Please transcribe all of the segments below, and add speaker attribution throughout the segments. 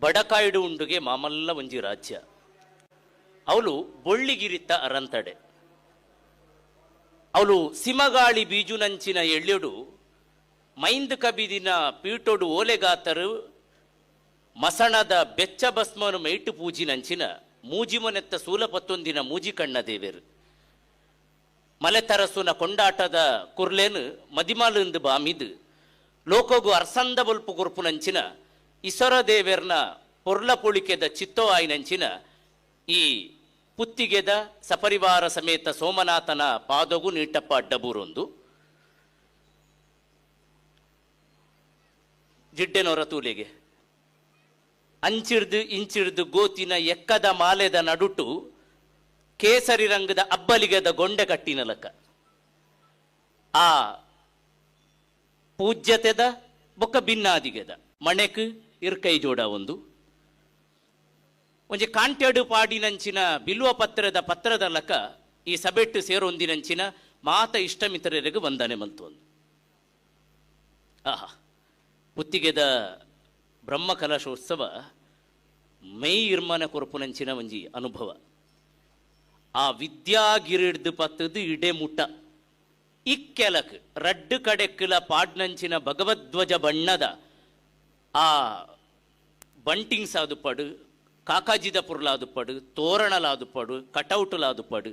Speaker 1: ಬಡಕಾಯ್ಡು ಉಂಡುಗೆ ಮಾಮಲ್ಲ ಒಂಜಿ ರಾಜ್ಯ. ಅವಳು ಬೊಳ್ಳಿಗಿರಿತ ಅರಂತಡೆ. ಅವಳು ಸಿಮಗಾಳಿ ಬೀಜುನಂಚಿನ ಎಳ್ಳೆಡು ಮೈಂದ್ ಕಬಿದಿನ ಪೀಟೋಡು ಓಲೆಗಾತರು, ಮಸಣದ ಬೆಚ್ಚ ಭಸ್ಮನು ಮೈಟು ಪೂಜಿನಂಚಿನ ಮೂಜಿಮನೆತ್ತ ಸೂಲಪತ್ತೊಂದಿನ ಮೂಜಿ ಕಣ್ಣ ದೇವೇರು. ಮಲೆತರಸುನ ಕೊಂಡಾಟದ ಕುರ್ಲೇನು ಮದಿಮಾಲಿಂದು ಬಾಮಿದು. ಲೋಕಗು ಅರ್ಸಂದ ಬಲ್ಪು ಕುರ್ಪುನಂಚಿನ ಇಸರ ದೇವರ್ನ ಪೊರ್ಲ ಪುಳಿಕೆದ ಚಿತ್ತೋ ಆಯ್ನಂಚಿನ ಈ ಪುತ್ತಿಗೆದ ಸಪರಿವಾರ ಸಮೇತ ಸೋಮನಾಥನ ಪಾದಗು ನೀಟಪ್ಪ ಅಡ್ಡಬೂರೊಂದು. ಜಿಡ್ಡೆನೊರ ತೂಲೆಗೆ. ಅಂಚಿರ್ದು ಇಂಚಿರ್ದು ಗೋತಿನ ಎಕ್ಕದ ಮಾಲೆದ ನಡುಟು ಕೇಸರಿ ರಂಗದ ಅಬ್ಬಲಿಗದ ಗೊಂಡೆ ಕಟ್ಟಿನ ಲಕ. ಆ ಪೂಜ್ಯತೆದ ಬೊಕ್ಕ ಭಿನ್ನಾದಿಗೆದ. ಮಣೆಕ್ ಇರ್ಕೈ ಜೋಡ ಒಂದು. ಒಂಜಿ ಕಾಂಟ್ಯಾಡು ಪಾಡಿನಂಚಿನ ಬಿಲ್ವ ಪತ್ರದ ಪತ್ರದ ಲಕ ಈ ಸಬೆಟ್ಟು ಸೇರೊಂದಿನಂಚಿನ ಮಾತ ಇಷ್ಟಮಿತರರಿಗೆ ವಂದನೆ ಮಂತೊಂದು ಆಹಾ, ಪುತ್ತಿಗೆದ ಬ್ರಹ್ಮ ಕಲಶೋತ್ಸವ ಮೈ ಇರ್ಮನ ಕೊರಪುನಂಚಿನ ಒಂಜಿ ಅನುಭವ. ಆ ವಿದ್ಯಾಗಿರಿಡ್ದು ಪತ್ತದು ಇಡೆ ಮುಟ್ಟ ಇಕ್ಕೆಲಕ್ ರಡ್ಡು ಕಡೆಕ್ಕಲ ಪಾಡ್ನಂಚಿನ ಭಗವದ್ವಜ ಬಣ್ಣದ ಆ ಆದು ಪಡು ಪುರ್ಲಾದು ಪಡು ತೋರಣಲಾದು ಪಡು ಕಟೌಟ್ಲಾದು ಪಡು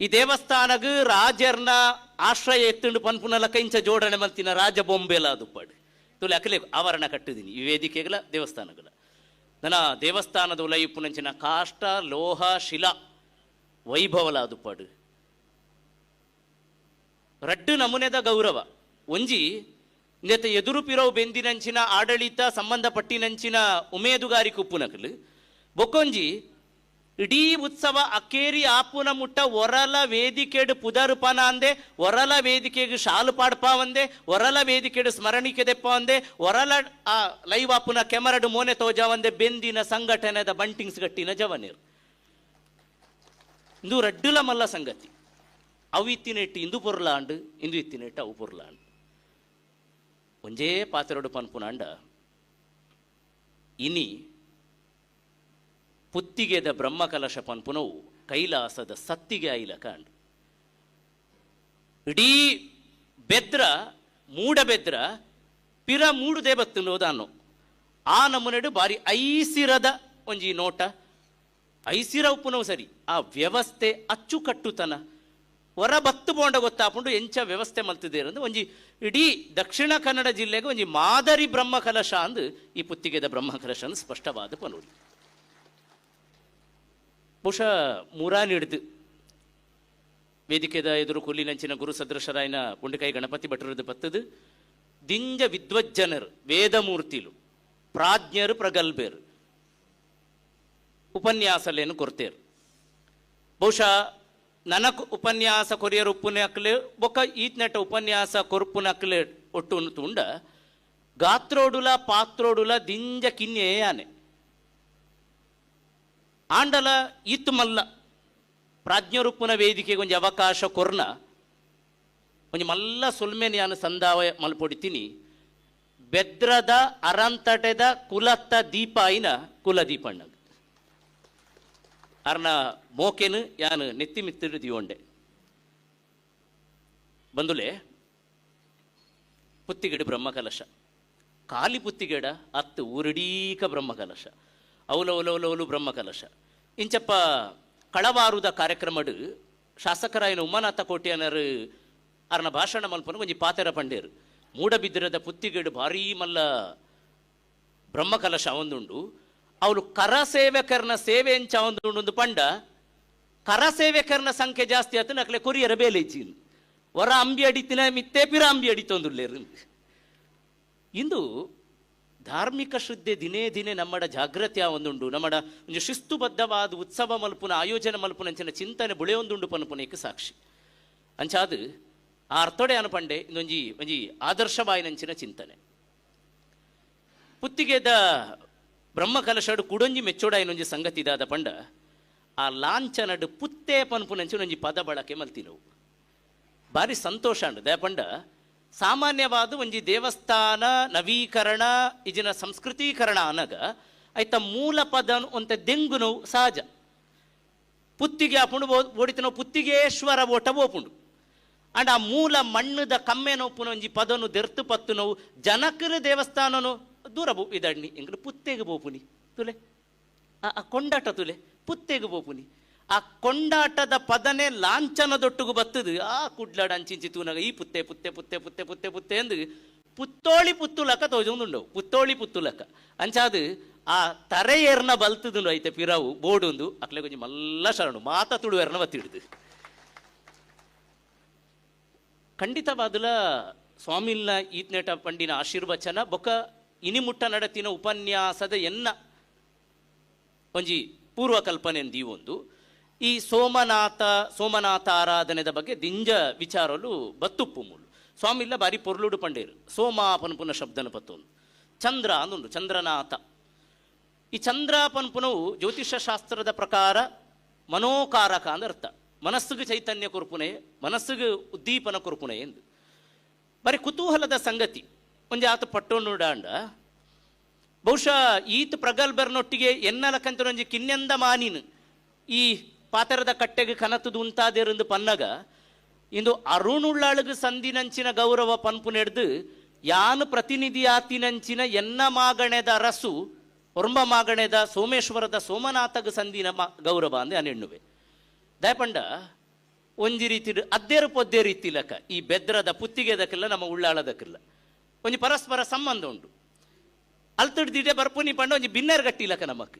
Speaker 1: ಈ ದೇವಸ್ಥಾನಗ ರಾಜರ್ನ ಆಶ್ರಯ ಎತ್ತಂಡು ಪನ್ಪುನಲ ಕೈಂಚ ಜೋಡಣೆ ಮಲ್ತಿನ ರಾಜ ಬೊಂಬೆಲಾದು ಪಡು ತುಲೆ ಅಕಲೆ ಆವರಣ ಕಟ್ಟಿದೀನಿ, ಈ ವೇದಿಕೆಗಳ ದೇವಸ್ಥಾನಗಳ ನನ್ನ ದೇವಸ್ಥಾನದ ಉಲಯಿಪ್ಪುನಂಚಿನ ಕಾಷ್ಟ, ಲೋಹ, ಶಿಲಾ ವೈಭವಲಾದು ಪಡು ರಡ್ಡು ನಮೂನೆದ ಗೌರವ. ಒಂಜಿ ನೆತ ಎದುರು ಪಿರವು ಬೆಂದಿನಂಚಿನ ಆಡಳಿತ ಸಂಬಂಧಪಟ್ಟಿನಂಚಿನ ಉಮೇದುಗಾರಿ ಕುಪ್ಪುನಕಲು ಬೊಕ್ಕೊಂಜಿ ಇಡೀ ಉತ್ಸವ ಅಕ್ಕೇರಿ ಆಪುನ ಮುಟ್ಟ ಒರಲ ವೇದಿಕೆಡು ಪುದರುಪನ ಅಂದೆ ಒರಲ ವೇದಿಕೆಗೆ ಶಾಲು ಪಾಡ್ಪ ಒಂದೆ ಒರಲ ವೇದಿಕೆಡು ಸ್ಮರಣಿಕೆ ದೆಪ್ಪ ಒಂದೆ ಒರಲ ಆ ಲೈವ್ ಆಪುನ ಕೆಮರಡು ಮೋನೆ ತೋಜ ಒಂದೆ ಬೆಂದಿನ ಸಂಘಟನೆದ ಬಂಟಿಂಗ್ಸ್ ಗಟ್ಟಿನ ಜವನೇರು ಇಂದು ರಡ್ಡುಲ ಮಲ್ಲ ಸಂಗತಿ ಅವು ಇತ್ತಿನೆಟ್ಟು ಇಂದು ಪೊರ್ಲಾಂಡು ಇಂದು ಇತ್ತಿನೆಟ್ಟು ಅವು ಪೊರ್ಲಾಂಡು ಒಂಜೇ ಪಾತ್ರೆಡು ಪನ್ಪುನಾಂಡ ಇನಿ ಪುತ್ತಿಗೆದ ಬ್ರಹ್ಮಕಲಶ ಪನ್ಪುನವು ಕೈಲಾಸದ ಸತ್ತಿಗೆ ಐಲ ಕಾಂಡ್ ಇಡೀ ಬೆದ್ರ ಮೂಡ ಬೆದ್ರ ಪಿರ ಮೂಡು ಬತ್ತುನೋದಾನು ಆ ನಮ್ಮನೆಡು ಬಾರಿ ಐಸಿರದ ಒಂಜಿ ನೋಟ, ಐಸಿರ ಉಪ್ಪುನವು ಸರಿ, ಆ ವ್ಯವಸ್ಥೆ ಅಚ್ಚುಕಟ್ಟುತನ. ಹೊರ ಬತ್ತು ಬೋಂಡ ಗೊತ್ತಾಪುಂಡು ಎಂಚ ವ್ಯವಸ್ಥೆ ಮಲ್ತಿದ್ದೇರು ಅಂದ್ರೆ ಒಂಜಿ ಇಡೀ ದಕ್ಷಿಣ ಕನ್ನಡ ಜಿಲ್ಲೆಗೆ ಒಂಜಿ ಮಾದರಿ ಬ್ರಹ್ಮ ಕಲಶ ಅಂದು ಈ ಪುತ್ತಿಗೆದ ಬ್ರಹ್ಮ ಕಲಶ ಅಂದ್ ಸ್ಪಷ್ಟವಾದ ಪನೂರಿ ಬಹುಶಃ ಮೂರಾನಿಡ್ದು ವೇದಿಕೆದ ಎದುರು ಕುಲ್ಲಿನಂಚಿನ ಗುರು ಸದೃಶರಾಯನ ಪುಂಡಿಕಾಯಿ ಗಣಪತಿ ಭಟ್ರದ್ದು ಬತ್ತದು. ದಿಂಜ ವಿದ್ವಜ್ಜನರು, ವೇದಮೂರ್ತಿಲು, ಪ್ರಾಜ್ಞರು, ಪ್ರಗಲ್ಭರು ಉಪನ್ಯಾಸಲೇನು ಕೊರ್ತೇರು. ಬಹುಶಃ ನನಕ್ ಉಪನ್ಯಾಸ ಕೊರಿಯರ್ ಉಪ್ಪುನಕ್ಲೆ ಬೊಕ್ಕ ನೆಟ್ಟ ಉಪನ್ಯಾಸ ಕೊರ್ಪುನಕ್ಲೆ ಒಟ್ಟು ತುಂಡ, ಗಾತ್ರೋಡುಲ ಪಾತ್ರೋಡುಲ ದಿಂಜ ಕಿನ್ಯೇ ಆನೆ. ಆಂಡಲ ಇತ್ತು ಮಲ್ಲ ಪ್ರಾಜ್ಞರೂಪನ ವೇದಿಕೆಗೆ ಒಂಜಿ ಅವಕಾಶ ಕೊರ್ನ, ಒಂಜಿ ಮಲ್ಲ ಸುಲ್ಮೆನ್ ನಾನು ಸಂದಾವ ಮಲ್ಪೊಡಿತೀನಿ. ಬೆದ್ರದ ಅರಂತಟೆದ ಕುಲತ್ತ ದೀಪ ಐನ ಕುಲದೀಪಣ್ಣಗ್. ಅರ್ನ ಮೋಕೆನು ಯಾನು ನೆತ್ತಿ ಮಿತ್ತಿಡು ದಿಯೋಂಡೆ. ಬಂದುಲೆ, ಪುತ್ತಿಗೆಡು ಬ್ರಹ್ಮಕಲಶ. ಕಾಲಿ ಪುತ್ತಿಗೆಡ ಅತ್ತು ಊರಡೀಕ ಬ್ರಹ್ಮಕಲಶ. ಅವಲವಲವಲವಲು ಬ್ರಹ್ಮಕಲಶ. ಇಂಚಪ್ಪ ಕಳವಾರುದ ಕಾರ್ಯಕ್ರಮಡು ಶಾಸಕರಾಯನ ಉಮಾನಾಥ ಕೋಟ್ಯಾನರು ಅರ್ನ ಭಾಷಣ ಮಲ್ಪನ ಒಂಜಿ ಪಾತೆರ ಪಂಡೇರು. ಮೂಡಬಿದ್ರದ ಪುತ್ತಿಗೆಡು ಭಾರೀ ಮಲ್ಲ ಬ್ರಹ್ಮಕಲಶ ಅವಂದುಂಡು. ಅವಳು ಕರ ಸೇವಕರನ ಸೇವೆ ಅವಂದುಂಡು ಒಂದು ಪಂಡ. ಕರ ಸೇವಕರನ ಸಂಖ್ಯೆ ಜಾಸ್ತಿ ಆಯ್ತು ನಕ್ಲೆ ಕೊರಿಯರ ಬೇಲೆ ಇಜ್ಜಿನ್. ಹೊರ ಅಂಬಿ ಅಡಿತಿನ ಮಿತ್ತೆ ಪಿರ ಅಂಬಿ ಅಡಿತೊಂದುಲ್ಲೇರು ಇಂದು ಧಾರ್ಮಿಕ ಶ್ರದ್ಧೆ ದಿನೇ ದಿನೇ ನಮ್ಮಡ ಜಾಗ್ರತೆ ಒಂದುಂಡು ನಮ್ಮಡ ಒಂದು ಶಿಸ್ತುಬದ್ಧವಾದ ಉತ್ಸವ ಮಲ್ಪುನ, ಆಯೋಜನೆ ಮಲ್ಪುನಂಚಿನ ಚಿಂತನೆ ಬುಳೆಯೊಂದುಂಡು ಪನ್ಪುನೇಕ ಸಾಕ್ಷಿ. ಅಂಚಾದು ಆ ಅರ್ಥೊಡೆ ಅನ್ಪಂಡೆ ಇನ್ನೊಂಜಿ, ಒಂಜಿ ಆದರ್ಶವಾಯಿನಂಚಿನ ಚಿಂತನೆ. ಪುತ್ತಿಗೆದ ಕುಡೊಂಜಿ ಮೆಚ್ಚೋಡ ಇನ್ನೊಂಜಿ ಸಂಗತಿ ದಾದ ಪಂಡ, ಆ ಲಾಂಛನಡು ಪುತ್ತೇ ಪನ್ಪುನಂಚಿ ಒಂಜಿ ಪದ ಬಳಕೆ ಮಲ್ತಿನವು. ಭಾರಿ ಸಂತೋಷ ಅಂಡು ದಯಪಂಡ ಸಾಮಾನ್ಯವಾದ ಒಂಜಿ ದೇವಸ್ಥಾನ, ನವೀಕರಣ ಇಜಿನ ಸಂಸ್ಕೃತೀಕರಣ ಅನಗ ಐತ ಮೂಲ ಪದ ಒಂತ ದೆಂಗುನವು ಸಹಜ. ಪುತ್ತಿಗೆ ಆಪುಂಡು ಓಡಿತನ ಪುತ್ತಿಗೇಶ್ವರ ಓಟ ಓಪುಂಡು. ಅಂಡ್ ಆ ಮೂಲ ಮಣ್ಣದ ಒಂಜಿ ಪದನು ದೆರ್ತು ಪತ್ತು ನೋವು ಜನಕರ ದೇವಸ್ಥಾನನು ದೂರ ಬೋ ಇದಣ್ಣಿ ಎಂಗ್ಲು ಪುತ್ತೆಗೆ ಬೋಪುನಿ ತುಲೆ. ಆ ಕೊಂಡಾಟ ತುಲೆ. ಪುತ್ತೆಗೆ ಬೋಪುನಿ ಆ ಕೊಂಡಾಟದ ಪದನೆ ಲಾಂಛನದೊಟ್ಟಿಗೂ ಬತ್ತದು. ಆ, ಕುಡ್ಲಾಡ ಅಂಚಿಂಚಿ ತೂನಗ ಈ ಪುತ್ತೆ ಪುತ್ತೆ ಪುತ್ತೆ ಪುತ್ತೆ ಪುತ್ತೆ ಪುತ್ತೆ ಎಂದು ಪುತ್ತೋಳಿ ಪುತ್ತುಲಕ ತೋಜೊಂದುಂಡವು. ಪುತ್ತೋಳಿ ಪುತ್ತುಲಕ ಅಂಚಾದು ಆ ತರೆ ಎರ್ನ ಬಲ್ತದು ಐತೆ ಪಿರವು ಬೋಡುಂದು ಅಕ್ಲೆ ಕೊಂಚ ಮಲ್ಲ ಶರಣು. ಮಾತ ತುಳು ಏರ್ನ ಬತ್ತಿಡ್ದು. ಖಂಡಿತವಾದುಲ ಸ್ವಾಮಿಲ್ನ ಈತ್ನೇಟ ಪಂಡಿನ ಆಶೀರ್ವಚನ ಬೊಕ ಇನಿಮುಟ್ಟ ನಡತಿನ ಉಪನ್ಯಾಸದ ಎನ್ನ ಒಂಜಿ ಪೂರ್ವ ಕಲ್ಪನೆ ಒಂದು ಈ ಸೋಮನಾಥ ಸೋಮನಾಥ ಆರಾಧನೆದ ಬಗ್ಗೆ ದಿಂಜ ವಿಚಾರಲು ಬತ್ತುಪ್ಪು ಮೂಲು. ಸ್ವಾಮಿಲ್ಲ ಬಾರಿ ಪೊರ್ಲುಡು ಪಂಡೇರು. ಸೋಮ ಪನ್ಪುನ ಶಬ್ದನ ಪತ್ತೊಂದು ಚಂದ್ರ ಅಂದುಂಡು ಚಂದ್ರನಾಥ. ಈ ಚಂದ್ರ ಪನ್ಪುನವು ಜ್ಯೋತಿಷ ಶಾಸ್ತ್ರದ ಪ್ರಕಾರ ಮನೋಕಾರಕ ಅಂದ ಅರ್ಥ. ಮನಸ್ಸಿಗೆ ಚೈತನ್ಯ ಕೊರ್ಪುನೆ, ಮನಸ್ಸಿಗೆ ಉದ್ದೀಪನ ಕೊರ್ಪುನೆ ಎಂದು. ಬರೀ ಕುತೂಹಲದ ಸಂಗತಿ. ಒಂಜಿ ಆತ ಪಟ್ಟೊಂಡು ಡಾಂಡ ಬಹುಶಃ ಈತ್ ಪ್ರಗಲ್ಭರನೊಟ್ಟಿಗೆ ಎನ್ನಲಕಂತ ಒಂಜಿ ಕಿನ್ನೆಂದ ಮಾನಿನ್. ಈ ಪಾತರದ ಕಟ್ಟೆಗೆ ಕನತದು ಉಂತಾದಿರಂದು ಪನ್ನಗ, ಇಂದು ಅರುಣುಳ್ಳಾಳುಗು ಸಂದಿನಂಚಿನ ಗೌರವ ಪನ್ಪು ನೆಡ್ದು, ಯಾನು ಪ್ರತಿನಿಧಿ ಆತಿನಂಚಿನ ಎನ್ನ ಮಾಗಣೆದ ರಸು ಒರ್ಮ ಮಾಗಣೆದ ಸೋಮೇಶ್ವರದ ಸೋಮನಾಥಗ ಸಂದಿನ ಮಾ, ಗೌರವ ಅಂದೆ ಅನೆಣ್ಣುವೆ. ದಯಪಂಡ, ಒಂಜಿ ರೀತಿ ಅದ್ದೇರು ಪೊದ್ದೇ ರೀತಿ ಲಕ ಈ ಬೆದ್ರದ ಪುತ್ತಿಗೆದಕ್ಕಿಲ್ಲ ನಮ್ಮ ಉಳ್ಳಾಳದಕ್ಕಿಲ್ಲ. ಒಂಜಿ ಪರಸ್ಪರ ಸಂಬಂಧ ಉಂಟು. ಅಲ್ತಡ್ದಿಡೆ ಬರ್ಪುನಿ ಪಂಡ ಒಂಜಿ ಬಿನ್ನರ್ ಗಟ್ಟಿಲಕ ನಮಕ್.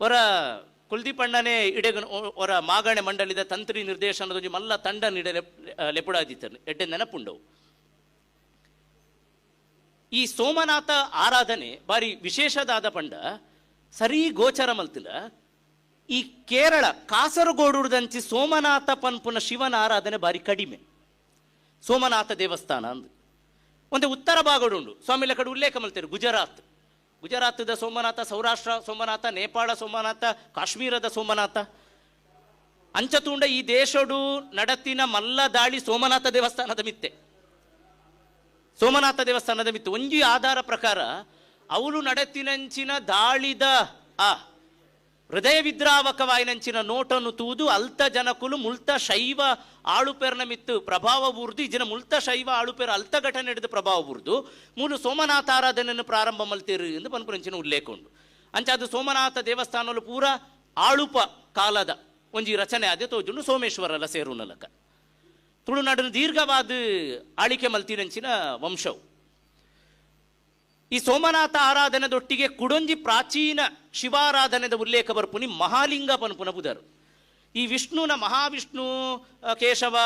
Speaker 1: ಒರ ಕುಲ್ದೀಪ್ ಅಣ್ಣನೇ ಇಡೆಗ ಒರ ಮಾಗಣೆ ಮಂಡಳಿದ ತಂತ್ರಿ ನಿರ್ದೇಶನದ ಮಲ್ಲ ತಂಡ ನಿಡೆ ಲೆಪುಡಾದಿತ್ತನು ಎಡ್ಡೆ ನೆನಪುಂಡವು ಈ ಸೋಮನಾಥ ಆರಾಧನೆ ಬಾರಿ ವಿಶೇಷದಾದ ಪಂಡ. ಸರಿ ಗೋಚರ ಮಲ್ತಿಲ. ಈ ಕೇರಳ ಕಾಸರಗೋಡುದಂಚಿ ಸೋಮನಾಥ ಪನ್ಪುನ ಶಿವನ ಆರಾಧನೆ ಬಾರಿ ಕಡಿಮೆ. ಸೋಮನಾಥ ದೇವಸ್ಥಾನ ಅಂದು. ಒಂದು ಉತ್ತರ ಭಾಗಡುಂಡು ಸ್ವಾಮಿಲ ಕಡೆ ಉಲ್ಲೇಖ ಮಲ್ತೇರು, ಗುಜರಾತ್. ಗುಜರಾತದ ಸೋಮನಾಥ, ಸೌರಾಷ್ಟ್ರ ಸೋಮನಾಥ, ನೇಪಾಳ ಸೋಮನಾಥ, ಕಾಶ್ಮೀರದ ಸೋಮನಾಥ. ಅಂಚತುಂಡ ಈ ದೇಶಡು ನಡತಿನ ಮಲ್ಲ ದಾಳಿ ಸೋಮನಾಥ ದೇವಸ್ಥಾನದ ಮಿತ್ತೆ. ಸೋಮನಾಥ ದೇವಸ್ಥಾನದ ಮಿತ್ತೆ. ಒಂಜಿ ಆಧಾರ ಪ್ರಕಾರ ಅವಳು ನಡತಿನಂಚಿನ ದಾಳಿದ, ಆ ಹೃದಯ ವಿದ್ರಾವಕವಾಯಿನಂಚಿನ ನೋಟನ್ನು ತೂದು ಅಲ್ತ ಜನಕುಲು ಮುಲ್ತ ಶೈವ ಆಳುಪೇರ್ನ ಮಿತ್ತು ಪ್ರಭಾವ ಬೂರ್ದು ಇಜಿನ ಮುಲ್ತ ಶೈವ ಆಳುಪೆರ್ ಅಲ್ತ ಘಟನೆ ಹಿಡಿದು ಪ್ರಭಾವ ಬೂರ್ದು. ಮೂಲು ಸೋಮನಾಥ ಆರಾಧನೆಯನ್ನು ಪ್ರಾರಂಭ ಮಲ್ತೀರು ಎಂದು ಪನ್ಪುರಂಚಿನ ಉಲ್ಲೇಖ ಉಂಡು ಅಂಚ ಅದು ಸೋಮನಾಥ ದೇವಸ್ಥಾನಲು ಪೂರ ಆಳುಪ ಕಾಲದ ಒಂಜಿ ರಚನೆ ಅದೇ ತೋಜುಂಡು ಸೋಮೇಶ್ವರಲ ಸೇರು ನಲಕ ತುಳುನಾಡಿನ ದೀರ್ಘವಾದ ಆಳಿಕೆ ಮಲ್ತಿನಂಚಿನ ವಂಶವು. ಈ ಸೋಮನಾಥ ಆರಾಧನೆದೊಟ್ಟಿಗೆ ಕುಡೊಂಜಿ ಪ್ರಾಚೀನ ಶಿವಾರಾಧನೆದ ಉಲ್ಲೇಖ ಬರ್ಪುನಿ ಮಹಾಲಿಂಗ ಪನ್ಪುನ ಬುಧರು ಈ ವಿಷ್ಣುನ ಮಹಾವಿಷ್ಣು ಕೇಶವ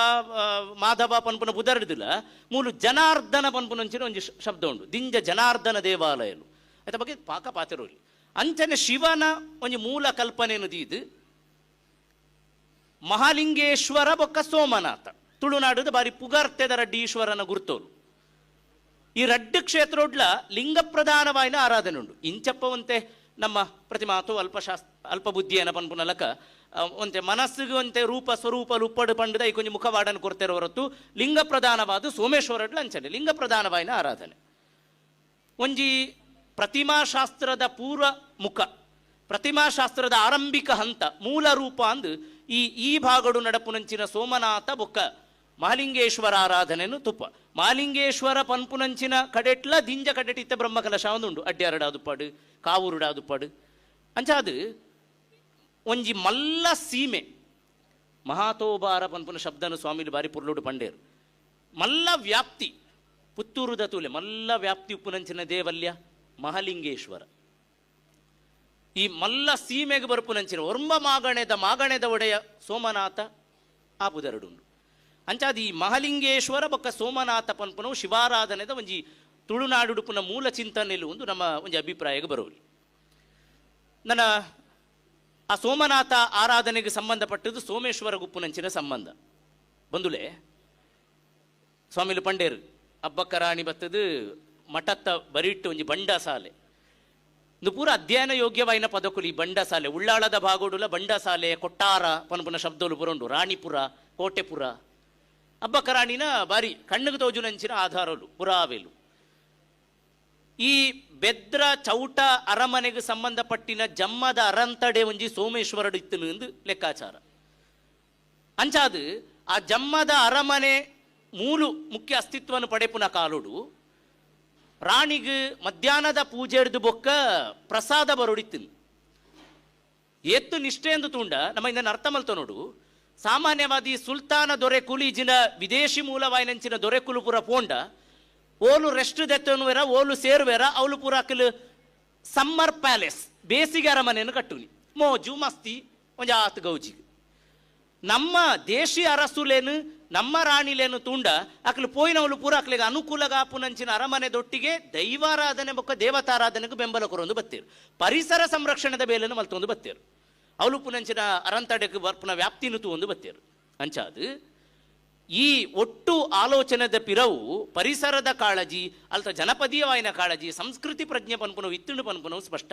Speaker 1: ಮಾಧವ ಪನ್ಪುನ ಬುಧರ್ದಿಲ್ಲ ಮೂಲು ಜನಾರ್ದನ ಪನ್ಪುನಂಚಿನ ಒಂಜಿ ಶ- ಶಬ್ದ ಉಂಟು. ದಿಂಜ ಜನಾರ್ದನ ದೇವಾಲಯಲು. ಅದ ಬಗ್ಗೆ ಪಾಕ ಪಾತಿರೋಲಿ ಅಂಚನೆ ಶಿವನ ಒಂಜಿ ಮೂಲ ಕಲ್ಪನೆಯನ್ನು ದೀದು, ಮಹಾಲಿಂಗೇಶ್ವರ ಬೊಕ್ಕ ಸೋಮನಾಥ. ತುಳುನಾಡುದ ಬಾರಿ ಪುಗರ್ತೆದರ ರಡ್ಡಿ ಈಶ್ವರನ ಈ ರಡ್ಡ ಕ್ಷೇತ್ರೋಡ್ಲ ಲಿಂಗ ಪ್ರಧಾನವಾಯಿನ ಆರಾಧನೆ ಉಂಟು ಇಂಚಪ್ಪವಂತೆ ನಮ್ಮ ಪ್ರತಿಮಾತು ಅಲ್ಪಶಾಸ್ತ್ರ ಅಲ್ಪ ಬುದ್ಧಿಯನ ಪನ್ಪುನಲಕ ಒಂತೆ ಮನಸ್ಸಿಗೆ ಒಂತೆ ರೂಪ ಸ್ವರೂಪ ಲುಪ್ಪಡು ಪಂಡದ ಈ ಕೊಂಚ ಮುಖವಾಡನ್ನು ಕೊಡ್ತಿರೋ ಹೊರತು ಲಿಂಗ ಪ್ರಧಾನವಾದ ಸೋಮೇಶ್ವರಡ್ಲ ಅಂಚನೆ, ಲಿಂಗ ಪ್ರಧಾನವಾಯಿನ ಆರಾಧನೆ. ಒಂಜಿ ಪ್ರತಿಮಾಶಾಸ್ತ್ರದ ಪೂರ್ವ ಮುಖ ಪ್ರತಿಮಾಶಾಸ್ತ್ರದ ಆರಂಭಿಕ ಹಂತ, ಮೂಲ ರೂಪ ಅಂದು ಈ ಈ ಭಾಗಡು ನಡಪುನಂಚಿನ ಸೋಮನಾಥ ಬೊಕ್ಕ ಮಹಾಲಿಂಗೇಶ್ವರ ಆರಾಧನೆನು ತುಪ್ಪ. ಮಾಲಿಂಗೇಶ್ವರ ಪನ್ಪುನಂಚಿನ ಕಡೆಟ್ಲ ದಿಂಜ ಕಡೆಟಿತ್ತ ಬ್ರಹ್ಮಕಲಶ ಒಂದುಂಡು ಅಡ್ಡ್ಯಾರಡಾದುಪಾಡು ಕಾವೂರುಡಾದುಪಾಡು ಕಾವೂರುಡಾದು ಪಡು. ಅಂಚಾದು, ಒಂಜಿ ಮಲ್ಲ ಸೀಮೆ. ಮಹಾತೋಬಾರ ಪನ್ಪುನ ಶಬ್ದನು ಸ್ವಾಮಿಲಿ ಬಾರಿ ಪುರ್ಲುಡು ಪಂಡೇರು. ಮಲ್ಲ ವ್ಯಾಪ್ತಿ ಪುತ್ತೂರು ತೂಲೆ, ಮಲ್ಲ ವ್ಯಾಪ್ತಿ ಉಪ್ಪುನಂಚಿನ ದೇವಲ್ಯ, ಮಹಾಲಿಂಗೇಶ್ವರ. ಈ ಮಲ್ಲ ಸೀಮೆಗೆ ಬರ್ಪುನಂಚಿನ ಒರ್ಮ ಮಾಗಣೆದ ಮಾಗಣೆದ ಒಡೆಯ ಸೋಮನಾಥ, ಆ ಬುಧರಡುಂಡು ಅಂಚಾದ ಈ ಮಹಲಿಂಗೇಶ್ವರ ಬೊಕ್ಕ ಸೋಮನಾಥ ಪನ್ಪುನವು ಶಿವಾರಾಧನೆದ ಒಂಜಿ ತುಳುನಾಡುಡುಪುನ ಮೂಲ ಚಿಂತನೆಲು ಒಂದು ನಮ್ಮ ಒಂಜಿ ಅಭಿಪ್ರಾಯಕ್ಕೆ ಬರೋಲಿ. ನನ್ನ ಆ ಸೋಮನಾಥ ಆರಾಧನೆಗೆ ಸಂಬಂಧಪಟ್ಟದ್ದು ಸೋಮೇಶ್ವರ ಗುಪ್ಪುನಂಚಿನ ಸಂಬಂಧ. ಬಂದುಲೆ ಸ್ವಾಮಿಲು ಪಂಡೇರು, ಅಬ್ಬಕ್ಕ ರಾಣಿ ಬತ್ತದು ಮಠತ್ತ ಬರಿಟ್ಟು ಒಂಜಿ ಬಂಡ ಸಾಲೆ ಇದು ಪೂರ ಅಧ್ಯಯನ ಯೋಗ್ಯವಾಯಿನ ಪದಕುಲಿ ಬಂಡ ಸಾಲೆ ಉಳ್ಳಾಳದ ಭಾಗೋಡುಲ ಬಂಡ ಸಾಲೆ ಕೊಟ್ಟಾರ ಪನ್ಪುನ ಶಬ್ದಲು ಪುರಂಡು. ರಾಣಿಪುರ, ಕೋಟೆಪುರ ಅಬ್ಬಕರಾಣಿನ ಬಾರಿ ಕಣ್ಣಿಗೆ ತೋಜುನಂಚಿನ ಆಧಾರಲು ಪುರಾವೆಲು. ಈ ಬೆದ್ರ ಚೌಟ ಅರಮನೆಗೆ ಸಂಬಂಧಪಟ್ಟಿನ ಜಮ್ಮದ ಅರಂತಡೆ ಒಂಜಿ ಸೋಮೇಶ್ವರಡು ಇತ್ತನು ಎಂದು ಲೆಕ್ಕಾಚಾರ. ಅಂಚಾದು, ಆ ಜಮ್ಮದ ಅರಮನೆ ಮೂಲು ಮುಖ್ಯ ಅಸ್ತಿತ್ವವನ್ನು ಪಡೆಪುನ ಕಾಲುಡು. ರಾಣಿಗೆ ಮಧ್ಯಾಹ್ನದ ಪೂಜೆ ಹಿಡಿದು ಬೊಕ್ಕ ಪ್ರಸಾದ ಬರೋಡಿತ್ತಿನ. ಎತ್ತು ನಿಷ್ಠೆ ಎಂದು ತುಂಡ, ನಮ್ಮ ಇಂದ ಅರ್ಥ ನೋಡು ಸಾಮಾನ್ಯವಾದಿ ಸುಲ್ತಾನ ದೊರೆ ಕುಲಿಜಿನ ವಿದೇಶಿ ಮೂಲವಾಯಿನಂಚಿನ ದೊರೆಕುಲು ಪೂರ ಪೋಂಡ, ಓಲು ರೆಸ್ಟ್ ದೆತ್ತನುವೆರ, ಓಲು ಸೇರುವೆರ ಅವಳು ಪೂರ ಅಕ್ಕಲು ಸಮ್ಮರ್ ಪ್ಯಾಲೇಸ್ ಬೇಸಿಗೆ ಅರಮನೆಯನ್ನು ಕಟ್ಟುನಿ. ಮೋಜು, ಮಸ್ತಿ ಒಂಜ ಗೌಜಿ ನಮ್ಮ ದೇಶಿ ಅರಸುಲೇನು, ನಮ್ಮ ರಾಣಿಲೇನು ತುಂಡ, ಅಕ್ಲು ಪೋಯಿನವಳು ಪೂರ ಅಕ್ಲಿಗೆ ಅನುಕೂಲಗಾಪುನಂಚಿನ ಅರಮನೆ ದೊಟ್ಟಿಗೆ ದೈವಾರಾಧನೆ ಬೊಕ್ಕ ದೇವತಾರಾಧನೆಗೂ ಬೆಂಬಲ ಕೊರೊಂದು ಬತ್ತೇರು. ಪರಿಸರ ಸಂರಕ್ಷಣದ ಬೇಲೆಯನ್ನು ಮಲ್ತೊಂದು ಬತ್ತೇರು. ಅವಳು ಪುನಂಚಿನ ಅರಂತಡೆಗೆ ಬರ್ಪುನ ವ್ಯಾಪ್ತಿನು ತೂಂದು ಬತ್ತೇರು. ಅಂಚಾದು ಈ ಒಟ್ಟು ಆಲೋಚನೆದ ಪಿರವು ಪರಿಸರದ ಕಾಳಜಿ, ಅಲ್ತ ಜನಪದೀಯವಾಯಿನ ಕಾಳಜಿ, ಸಂಸ್ಕೃತಿ ಪ್ರಜ್ಞೆ ಪನ್ಪುನ ಇತ್ತುಂಡು ಪನ್ಪುನವು ಸ್ಪಷ್ಟ.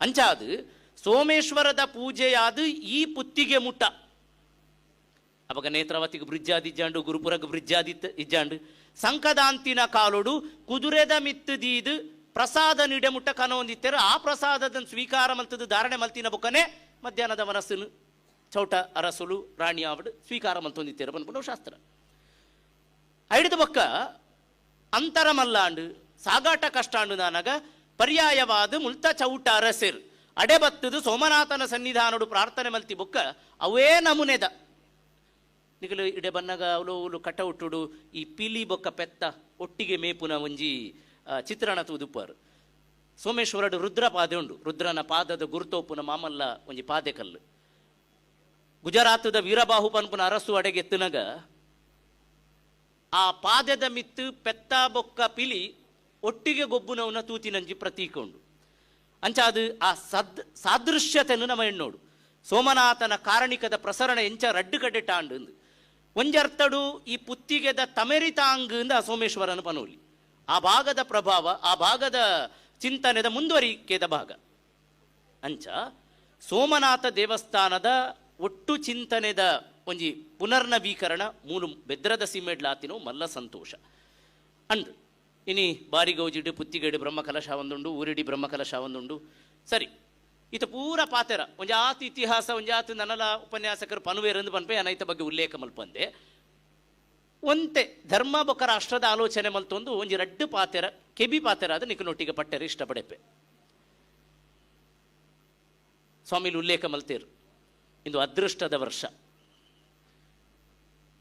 Speaker 1: ಅಂಚಾದು ಸೋಮೇಶ್ವರದ ಪೂಜೆಯಾದ ಈ ಪುತ್ತಿಗೆ ಮುಟ್ಟ. ಅವಾಗ ನೇತ್ರಾವತಿಗೆ ಬ್ರಿಡ್ಜ್ ಜಾಂಡು ಗುರುಪುರಕ್ಕೆ ಬ್ರಿಡ್ಜ್ ಆದಿತ್ ಇಜ್ಜಾಂಡು. ಸಂಕದಾಂತಿನ ಕಾಲೊಡು ಕುದುರೆದ ಮಿತ್ತದೀದು ಪ್ರಸಾದ ನಿಡೆ ಮುಟ್ಟ ಆ ಪ್ರಸಾದದ ಸ್ವೀಕಾರ ಮಲ್ತದ ಧಾರಣೆ ಮಲ್ತಿನ ಬೊಕ್ಕನೆ ಮಧ್ಯಾಹ್ನದ ಮನಸ್ಸಿನ ಚೌಟ ಅರಸುಲು ರಾಣಿ ಆವಡು ಸ್ವೀಕಾರ ಮಲ್ತೊಂದಿತ್ತೇರು ಬಂದ್ಕೊಂಡು ಶಾಸ್ತ್ರ. ಐಡಿದ ಬೊಕ್ಕ ಅಂತರ ಮಲ್ಲಾಂಡು, ಸಾಗಾಟ ಕಷ್ಟಾಂಡು ನಾನಾಗ ಪರ್ಯಾಯವಾದ ಮುಲ್ತ ಚೌಟ ಅರಸೆರ್, ಅಡೆ ಬತ್ತದು ಸೋಮನಾಥನ ಸನ್ನಿಧಾನಡು ಪ್ರಾರ್ಥನೆ ಮಲ್ತಿ ಬೊಕ್ಕ ಅವೇ ನಮುನೆದ. ನಿಗಲು ಇಡೆ ಬನ್ನಗ ಅವಳು ಕಟ ಉಟ್ಟುಡು, ಈ ಪಿಲಿ ಬೊಕ್ಕ ಪೆತ್ತ ಒಟ್ಟಿಗೆ ಮೇಪುನ ಒಂಜಿ ಚಿತ್ರಣ ತೂದುಪ್ಪರು. ಸೋಮೇಶ್ವರಡು ರುದ್ರ ಪಾದೆ ಉಂಡು ರುದ್ರನ ಪಾದದ ಗುರುತೋಪುನ ಮಾಮಲ್ಲ ಒಂಜಿ ಪಾದೆ ಕಲ್ಲು. ಗುಜರಾತದ ವೀರಬಾಹು ಪನ್ಪುನ ಅರಸು ಅಡೆಗೆ ಎತ್ತುನಗ ಆ ಪಾದದ ಮಿತ್ತು ಪೆತ್ತ ಬೊಕ್ಕ ಪಿಲಿ ಒಟ್ಟಿಗೆ ಗೊಬ್ಬುನವನ ತೂತಿನಂಜಿ ಪ್ರತೀಕ ಉಂಡು ಅಂಚ ಅದು ಆ ಸದ್ ಸಾದೃಶ್ಯತೆಯನ್ನು ನಮ್ಮ ಎಣ್ಣೋಡು ಸೋಮನಾಥನ ಕಾರಣಿಕದ ಪ್ರಸರಣ ಎಂಚ ರಡ್ಡು ಕಡೆ ಟಾಂಡು ಒಂಜರ್ತಡು ಈ ಪುತ್ತಿಗೆದ ತಮೆರಿತಾಂಗ್ ಆ ಸೋಮೇಶ್ವರನ ಪನೋಲಿ. ಆ ಭಾಗದ ಪ್ರಭಾವ, ಆ ಭಾಗದ ಚಿಂತನೆದ ಮುಂದುವರಿಕೆದ ಭಾಗ. ಅಂಚ ಸೋಮನಾಥ ದೇವಸ್ಥಾನದ ಒಟ್ಟು ಚಿಂತನೆದ ಒಂಜಿ ಪುನರ್ನವೀಕರಣ ಮೂಲು ಬೆದ್ರದ ಸಿಮೆಡ್ಲಾತಿನ ಮಲ್ಲ ಸಂತೋಷ. ಅಂಡ್ ಇನಿ ಬಾರಿಗೌಜಿಡು ಪುತ್ತಿಗೇಡು ಬ್ರಹ್ಮಕಲಶ ಒಂದುಂಡು, ಊರಿಡಿ ಬ್ರಹ್ಮಕಲಶ ಒಂದುಂಡು. ಸರಿ, ಇತ ಪೂರ ಪಾತೆರ, ಒಂಜಾತ್ ಇತಿಹಾಸ, ಒಂಜಾತ್ ನನಲ ಉಪನ್ಯಾಸಕರು ಪನುವೇರಂದು ಪನ್ಪೆ ಅನೈತ ಬಗ್ಗೆ ಉಲ್ಲೇಖ ಮಲ್ಪಂದೆ. ಒಂತೆ ಧರ್ಮ ಬೊಕ ರಾಷ್ಟ್ರದ ಆಲೋಚನೆ ಮಲ್ತೊಂದು ಒಂಜಿ ರಡ್ಡು ಪಾತೆರ, ಕೆಬಿ ಪಾತೆರ ಅದು ನಿಕನೊಟ್ಟಿಗೆ ಪಟ್ಟರೆ ಇಷ್ಟಪಡೆಪೆ ಸ್ವಾಮಿಲಿ ಉಲ್ಲೇಖ ಮಲ್ತೇರು, ಇಂದು ಅದೃಷ್ಟದ ವರ್ಷ.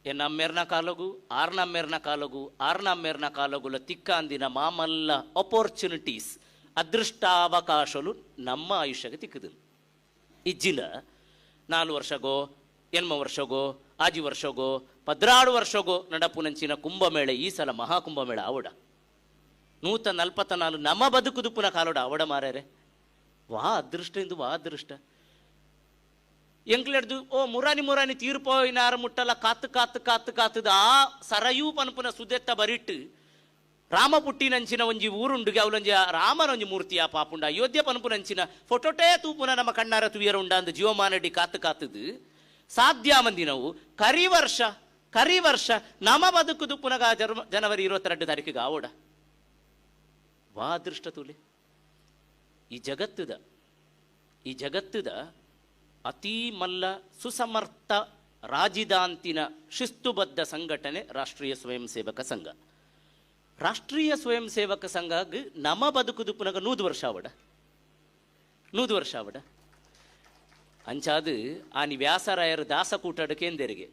Speaker 1: ಎನ್ನಮ್ಮೆರ್ನ ಕಾಲಗು ಆರ್ನಮ್ಮೆರ್ನ ಕಾಲಗು ಆರ್ನಮ್ಮೆರ್ನ ಕಾಲಗುಲ ತಿಕ್ಕಾಂದಿನ ಮಾಮಲ್ಲ ಅಪೋರ್ಚುನಿಟೀಸ್ ಅದೃಷ್ಟಾವಕಾಶಲು ನಮ್ಮ ಆಯುಷ್ಯಗೆ ತಿಕ್ಕದು. ಇಜ್ಜಿನ ನಾಲ್ಕು ವರ್ಷಗೋ ಎನ್ಮ ವರ್ಷಗೋ, ಆಜಿ ವರ್ಷಗೋ ಪದ್ರಾಡು ವರ್ಷಗೋ ನಡಪುನಂಚಿನ ಕುಂಭಮೇಳೆ, ಈ ಸಲ ಮಹಾಕುಂಭಮೇಳ, ಅವಡ. ನೂತ ನಲ್ಪತ್ತ ನಾಲ್ಕು ನಮ್ಮ ಬದುಕುದು ಪುನಃ ಕಾಲೋಡ ಆವಡ ಮಾರ್ಯಾರೆ. ವಾ ಅದೃಷ್ಟ ವಾ ಅದೃಷ್ಟ. ಎಂಕ್ಲೆಡ್ದು, ಓ ಮುರಾನಿ ಮುರಾನಿ ತೀರ್ಪೋಯಿನಾರ ಮುಟ್ಟಲ ಕಾತು ಕಾತು ಕಾತು ಕಾತದ, ಆ ಸರಯೂ ಪನ್ಪುನ ಸುದೆತ್ತ ಬರಿಟ್ಟು, ರಾಮ ಪುಟ್ಟಿನಂಚಿನ ಒಂಜಿ ಊರುಂಡುಗೆ, ಅವಲೊಂಜಿ ರಾಮನ ಒಂಜಿ ಮೂರ್ತಿ, ಆ ಪಾಪುಂಡ, ಅಯೋಧ್ಯೆ ಪನ್ಪುನಂಚಿನ ಫೋಟೋಟೇ ತೂಪುನ ನಮ್ಮ ಕಣ್ಣಾರ ತುವಿಯರ ಉಂಡ ಅಂದ ಜೀವಮಾನಡಿ ಕಾತು ಕಾತುದು. ಸಾಧ್ಯ ಮಂದಿನವು ಕರಿ ವರ್ಷ ಕರಿ ವರ್ಷ ನಮ ಬದುಕುದು ಪುನಃ ಜನವರಿ ಇರುವತ್ತೆರಡು ತಾರೀಕಿಗೆ ಆವೋಡ. ವಾ ಅದೃಷ್ಟ ತುಲಿ ಈ ಜಗತ್ತದ ಈ ಜಗತ್ತದ ಅತೀ ಮಲ್ಲ ಸುಸಮರ್ಥ ರಾಜಿದಾಂತಿನ ಶಿಸ್ತುಬದ್ಧ ಸಂಘಟನೆ ರಾಷ್ಟ್ರೀಯ ಸ್ವಯಂ ಸೇವಕ ಸಂಘ. ರಾಷ್ಟ್ರೀಯ ಸ್ವಯಂ ಸೇವಕ ಸಂಘ ನಮ ಬದುಕುದು ಪುನಗ ನೂದು ವರ್ಷ ಅವಡ ನೂದು ವರ್ಷ ಅವಡ ಅಂಚಾದು ಆನಿ ವ್ಯಾಸರಾಯರು ದಾಸಕೂಟದ ಕೇಂದ್ರಿಗೆ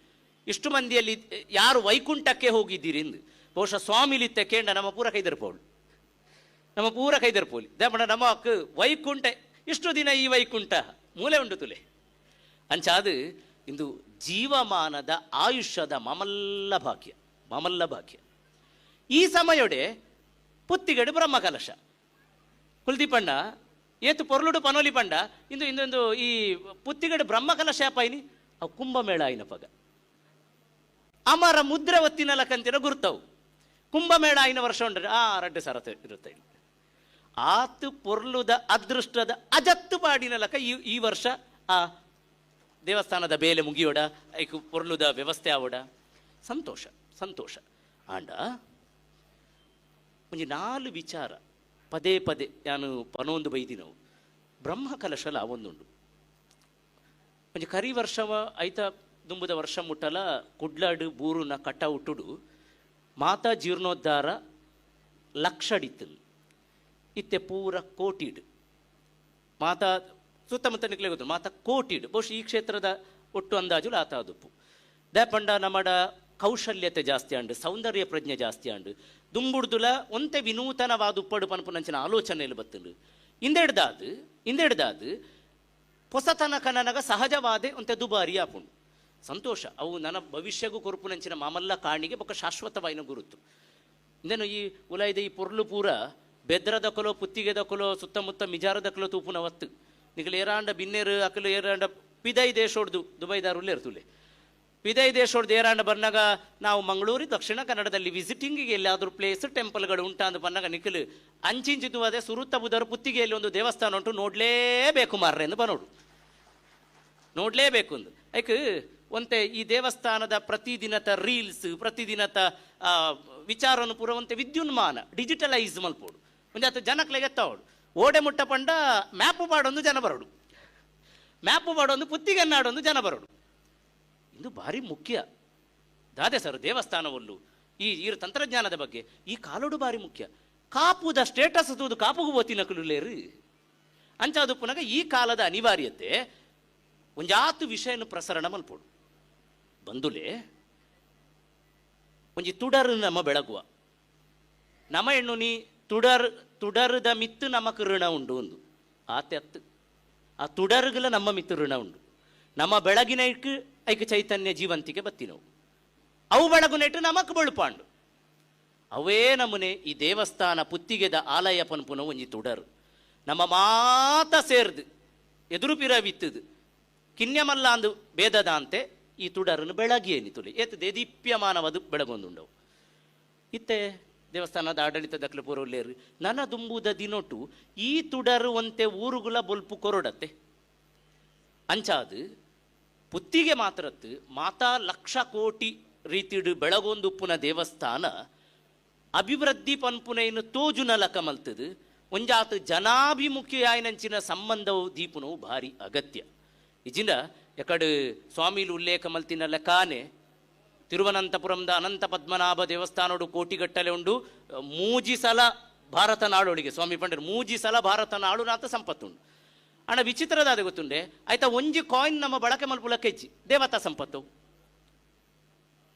Speaker 1: ಇಷ್ಟು ಮಂದಿಯಲ್ಲಿ ಯಾರು ವೈಕುಂಠಕ್ಕೆ ಹೋಗಿದ್ದೀರಿ ಎಂದು. ಬಹುಶಃ ಸ್ವಾಮಿಲಿತ್ತ ಕೇಂಡ ನಮ್ಮ ಪೂರ ಕೈದರ್ಪೋಳು ನಮ್ಮ ಪೂರ ಕೈದರ್ಪೋಲಿ ದಮಣ ನಮ್ಮ ವೈಕುಂಠ, ಇಷ್ಟು ದಿನ ಈ ವೈಕುಂಠ, ಮೂಲೆ ಉಂಡು ತುಲೆ. ಅಂಚಾದು ಇಂದು ಜೀವಮಾನದ ಆಯುಷ್ಯದ ಮಮಲ್ಲ ಭಾಗ್ಯ ಮಮಲ್ಲ ಭಾಗ್ಯ. ಈ ಸಮಯೊಡೆ ಪುತ್ತಿಗಡು ಬ್ರಹ್ಮಕಲಶ. ಕುಲ್ದೀಪಣ್ಣ, ಏತು ಪೊರ್ಲುಡು ಪನೋಲಿ ಪಂಡ, ಇಂದು, ಇಂದೊಂದು ಈ ಪುತ್ತಿಗಡು ಬ್ರಹ್ಮಕಲಶ ಪೈನಿ, ಅವು ಕುಂಭಮೇಳ ಆಯ್ನ ಪಗ. ಅಮರ ಮುದ್ರೆ ಒತ್ತಿನ ಲಕ್ಕಂತಿನ ಗುರುತವು. ಕುಂಭಮೇಳ ಐನ ವರ್ಷ ಉಂಡ್ರೆ, ಆ ರಡ್ಡೆ ಸರತ ಇರುತ್ತೆ ಆತು ಪೊರ್ಲುದ ಅದೃಷ್ಟದ ಅಜತ್ತು ಪಾಡಿನ ಲಕ ಈ ಈ ವರ್ಷ ಆ ದೇವಸ್ಥಾನದ ಬೇಲೆ ಮುಗಿಯೋಡ, ಐಕು ಪೊರ್ಲುದ ವ್ಯವಸ್ಥೆ ಆವಡ. ಸಂತೋಷ ಸಂತೋಷ. ಆಂಡ ಒಂಜಿ ನಾಲ್ಕು ವಿಚಾರ, ಪದೇ ಪದೇ ನಾನು ಪನೊಂದು ಬೈದಿನವು. ಬ್ರಹ್ಮ ಕಲಶಲ ಒಂದುಂಡು ಒಂಜಿ ಕರಿ ವರ್ಷವ ಐತ ದುಂಬುದ ವರ್ಷ ಮುಟ್ಟಲ ಕುಡ್ಲಾಡು ಬೂರುನ ಕಟ್ಟ ಉಟ್ಟುಡು, ಮಾತಾ ಜೀರ್ಣೋದ್ಧಾರ ಲಕ್ಷಡಿತ್ತು. ಇತ್ತೆ ಪೂರ ಕೋಟಿಡ್. ಮಾತಾ ಸುತ್ತಮುತ್ತ ನಿಕ್ಲೆ ಗೊತ್ತು, ಮಾತಾ ಕೋಟಿಡ್. ಬಹುಶಃ ಈ ಕ್ಷೇತ್ರದ ಒಟ್ಟು ಅಂದಾಜು ಆತಾದುಪ್ಪು ದಾಪಂಡ ನಮ್ಮಡ ಕೌಶಲ್ಯತೆ ಜಾಸ್ತಿ ಆಂಡು, ಸೌಂದರ್ಯ ಪ್ರಜ್ಞೆ ಜಾಸ್ತಿ ಆಂಡು. ದುಂಬುಡ್ದುಲ ಒಂತೆ ವಿನೂತನವಾದ ಉಪ್ಪಡು ಪನ್ಪು ನಂಚಿನ ಆಲೋಚನೆಯಲ್ಲಿ ಬತ್ತಲು ಹಿಂದೆಡ್ದಾದ ಹಿಂದೆಡ್ದಾದ ಹೊಸತನ ಕನನಗ ಸಹಜವಾದೆ ಒಂತೆ ದುಬಾರಿ ಆಪುಂಡು ಸಂತೋಷ. ಅವು ನನ್ನ ಭವಿಷ್ಯಗೂ ಕೊರುಪು ನಂಚಿನ ಮಾಮಲ್ಲ ಕಾಣಿಗೆ ಬೊಕ್ಕ ಶಾಶ್ವತವಾಯಿನ ಗುರುತು. ಇಂದೇನು ಈ ಉಲಾಯ್ದ ಈ ಪೊರ್ಲು ಪೂರ ಬೆದ್ರದಕಲೋ ಪುತ್ತಿಗೆದಕಲೋ ಸುತ್ತಮುತ್ತ ಮಿಜಾರದಕಲೋ ತೂಪುನ ಹೊತ್ತು ನಿಗಲು ಏರಾಂಡ ಬಿನ್ನೇರು ಅಕಲು ಏರಾಂಡ ಪಿದೈ ದೇಶೋಡ್ದು ದುಬೈದಾರುಲ್ಲೇ ಇರ್ತುಲೆ ಪಿದೈ ದೇಶೋಡ್ದು ಏರಾಂಡ ಬಂದಾಗ ನಾವು ಮಂಗಳೂರು ದಕ್ಷಿಣ ಕನ್ನಡದಲ್ಲಿ ವಿಸಿಟಿಂಗಿಗೆ ಎಲ್ಲಾದರೂ ಪ್ಲೇಸ್ ಟೆಂಪಲ್ಗಳು ಉಂಟಾ ಅಂತ ಬಂದಾಗ ನಿಖಲು ಅಂಚಿಂಚಿತು ಅದೇ ಸುರುತ್ತ ಬುಧರು ಪುತ್ತಿಗೆಯಲ್ಲಿ ಒಂದು ದೇವಸ್ಥಾನ ಉಂಟು, ನೋಡಲೇಬೇಕು ಮಾರ್ರೆ ಎಂದು ಬನೋಡು. ನೋಡಲೇಬೇಕು ಅಂದು. ಐಕ್ ಒಂತೆ ಈ ದೇವಸ್ಥಾನದ ಪ್ರತಿದಿನದ ರೀಲ್ಸ್, ಪ್ರತಿದಿನದ ವಿಚಾರವನ್ನು ಪೂರ ಒಂತೆ ವಿದ್ಯುನ್ಮಾನ, ಡಿಜಿಟಲೈಸ್ ಮಲ್ಪೋಡು. ಮುಂದೆ ಅದು ಜನಕ್ಲೆಗೆ ಎತ್ತವಡು. ಓಡೆ ಮುಟ್ಟ ಪಂಡ ಮ್ಯಾಪು ಪಾಡೊಂದು ಜನ ಬರೋಡು. ಮ್ಯಾಪು ಪಾಡೊಂದು ಪುತ್ತಿಗೆನ್ನಾಡೊಂದು ಜನ ಬರೋಡು. ಇದು ಭಾರಿ ಮುಖ್ಯ. ದಾದೆ ಸರ್ ದೇವಸ್ಥಾನವಲ್ಲು ಈ ಈ ತಂತ್ರಜ್ಞಾನದ ಬಗ್ಗೆ, ಈ ಕಾಲೋಡು ಭಾರಿ ಮುಖ್ಯ. ಕಾಪುದ ಸ್ಟೇಟಸ್ ತೂದು ಕಾಪುಗು ಓತಿನ ಕುಲುಲೇರು. ಅಂಚಾದು ಪುನಗ ಈ ಕಾಲದ ಅನಿವಾರ್ಯತೆ, ಒಂಜಾತು ವಿಷಯನ ಪ್ರಸರಣ ಮಲ್ಪೋಡು. ಬಂದುಲೆ, ಒಂಜಿ ತುಡರ್ ನಮ್ಮ ಬೆಳಗುವ. ನಮ ಹೆಣ್ಣು ನೀ ತುಡರ್, ತುಡರ್ದ ಮಿತ್ತು ನಮಕ್ ಋಣ ಉಂಡು ಒಂದು ಆತೆ ಅತ್ತು ಆ ತುಡರ್ಗಲ ನಮ್ಮ ಮಿತ್ತು ಋಣ ಉಂಡು. ನಮ್ಮ ಬೆಳಗಿನ ಇಟ್ಟು ಐಕ ಚೈತನ್ಯ ಜೀವಂತಿಗೆ ಬತ್ತಿನವು. ಅವು ಬೆಳಗುನೆಟ್ಟು ನಮಕ್ ಬಳುಪಾಂಡು. ಅವೇ ನಮುನೆ ಈ ದೇವಸ್ಥಾನ ಪುತ್ತಿಗೆದ ಆಲಯ ಪನ್ಪುನ ಒಂಜಿ ತುಡರ್. ನಮ್ಮ ಮಾತ ಸೇರ್ದು, ಎದುರು ಪಿರ ವಿತ್ತದು. ಕಿನ್ಯಮಲ್ಲ ಅಂದು ಭೇದದ ಅಂತೆ ಈ ತುಡರನ್ನು ಬೆಳಗಿಯೇನಿ ತುಲಿ ಏತದೆ ದೇದೀಪ್ಯಮಾನವದು ಬೆಳಗೊಂದುಂಡವು ಇತ್ತೆ ದೇವಸ್ಥಾನದ ಆಡಳಿತದಕ್ಲೆ ಪೂರವಲ್ಲೇರು, ನನ್ನ ದುಂಬುದ ದಿನೊಟ್ಟು ಈ ತುಡರು ಒಂತೆ ಊರುಗುಲ ಬೊಲ್ಪು ಕೊರಡತ್ತೆ. ಅಂಚಾದು, ಪುತ್ತಿಗೆ ಮಾತ್ರತ್ತು ಮಾತಾ ಲಕ್ಷ ಕೋಟಿ ರೀತಿಡು ಬೆಳಗೊಂದುಪ್ಪುನ ದೇವಸ್ಥಾನ ಅಭಿವೃದ್ಧಿ ಪನ್ಪುನೈನು ತೋಜುನ ಲಕ ಮಲ್ತದು ಒಂಜಾತು ಜನಾಭಿಮುಖಿಯಾಯಿನಂಚಿನ ಸಂಬಂಧವು ದೀಪುನವು ಭಾರಿ ಅಗತ್ಯ. ಇಜಿಂದ ಸ್ವಾಮಿಲು ಉಲ್ಲೇಖ ಮಲ್ತಿನ ಲೆಕ್ಕಾನೆ ತಿರುವನಂತಪುರಂದ ಅನಂತ ಪದ್ಮನಾಭ ದೇವಸ್ಥಾನಡು ಕೋಟಿಗಟ್ಟಲೆ ಉಂಡು ಮೂಜಿ ಸಲ ಭಾರತ ನಾಡೊಳಿಗೆ ಸ್ವಾಮಿ ಪಂಡರು ಮೂಜಿ ಸಲ ಭಾರತ ನಾಡು ನಾತ ಸಂಪತ್ತುಂಡು. ಅಣ್ಣ, ವಿಚಿತ್ರದಾದ ಗೊತ್ತುಂಡೆ? ಆಯ್ತಾ, ಒಂಜಿ ಕಾಯಿನ್ ನಮ್ಮ ಬಳಕೆ ಮಲ್ಪುಲ ಕೆಜ್ಜಿ ದೇವತಾ ಸಂಪತ್ತು.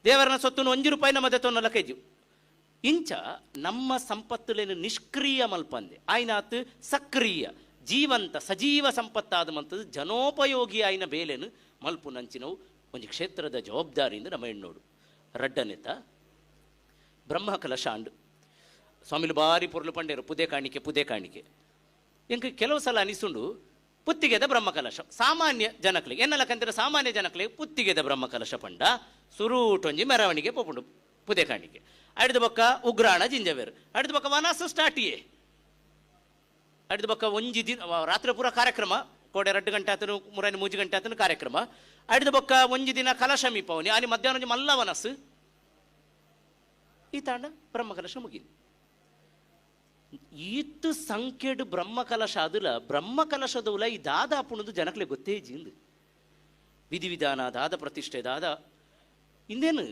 Speaker 1: ದೇವರನ ಸೊತ್ತುನು ಒಂಜಿ ರೂಪಾಯಿ ನಮ್ಮ ದೆತ್ತೊನ್ನಲ ಕೆಜ್ಜಿ ಇಂಚ ನಮ್ಮ ಸಂಪತ್ತುಲೇನು ನಿಷ್ಕ್ರಿಯ ಮಲ್ಪಂದೆ. ಆಯ್ನಾತ್ ಸಕ್ರಿಯ. ಜೀವಂತ ಸಜೀವ ಸಂಪತ್ತಾದಂಥದ್ದು ಜನೋಪಯೋಗಿ ಆಯ್ನ ಬೇಲೆನು ಮಲ್ಪು ನಂಚಿನವು ಒಂದು ಕ್ಷೇತ್ರದ ಜವಾಬ್ದಾರಿಯಿಂದ ನಮ್ಮ ಹೆಣ್ಣೋಡು ರಡ್ಡನೆತ ಬ್ರಹ್ಮ ಕಲಶಾಂಡು ಸ್ವಾಮಿಲು ಬಾರಿ ಪೊರ್ಲು ಪಂಡೇರು ಪುದೆ ಕಾಣಿಕೆ ಪುದೆ ಕಾಣಿಕೆ. ಎಂಕ ಕೆಲವು ಸಲ ಅನಿಸುಂಡು, ಪುತ್ತಿಗೆದ ಬ್ರಹ್ಮ ಕಲಶ ಸಾಮಾನ್ಯ ಜನಕ್ಲಿಗೆ ಎನ್ನಲಕಂತಿರ ಸಾಮಾನ್ಯ ಜನಕ್ಲಿಗೆ ಪುತ್ತಿಗೆದ ಬ್ರಹ್ಮ ಕಲಶ ಪಂಡ, ಸುರೂಟೊಂಜಿ ಮೆರವಣಿಗೆ ಪೋಪುಂಡು, ಪುದೆ ಕಾಣಿಕೆ. ಅಡಿದ ಪಕ್ಕ ಉಗ್ರಾಣ ಜಿಂಜವೇರು. ಅಡಿದ ಪಕ್ಕ ವನಾಸು ಸ್ಟಾರ್ಟಿಯೇ ಅಡಿದ ಬಕ್ಕ ಒಂಜಿ ದಿನ ರಾತ್ರಿ ಪೂರ ಕಾರ್ಯಕ್ರಮ, ಕೋಡೆ ಎರಡು ಗಂಟೆ ಆತನು ಮೂರನೇ ಮೂಜಿ ಗಂಟೆ ಆತನು ಕಾರ್ಯಕ್ರಮ. ಅಡಿದ ಬಕ್ಕ ಒಂಜಿ ದಿನ ಕಲಶಮಿ ಮೀಪವನಿ ಅಲ್ಲಿ ಮಧ್ಯಾಹ್ನ ಮಲ್ಲ ವನಸ್ಸು ಈ ತಾಂಡ ಬ್ರಹ್ಮ ಕಲಶ ಮುಗಿದು ಈತ್ತು ಸಂಖ್ಯೆಡು ಬ್ರಹ್ಮ ಕಲಶ ಅದುಲ ಬ್ರಹ್ಮ ಕಲಶದ ಉಲ ಈ ದಾದ ಅಪ್ಪುಣದು ಜನಕ್ಲೆ ಗೊತ್ತೇ ಜಿಂದು ವಿಧಿವಿಧಾನ, ದಾದ ಪ್ರತಿಷ್ಠೆ, ದಾದ. ಇಂದೇನು,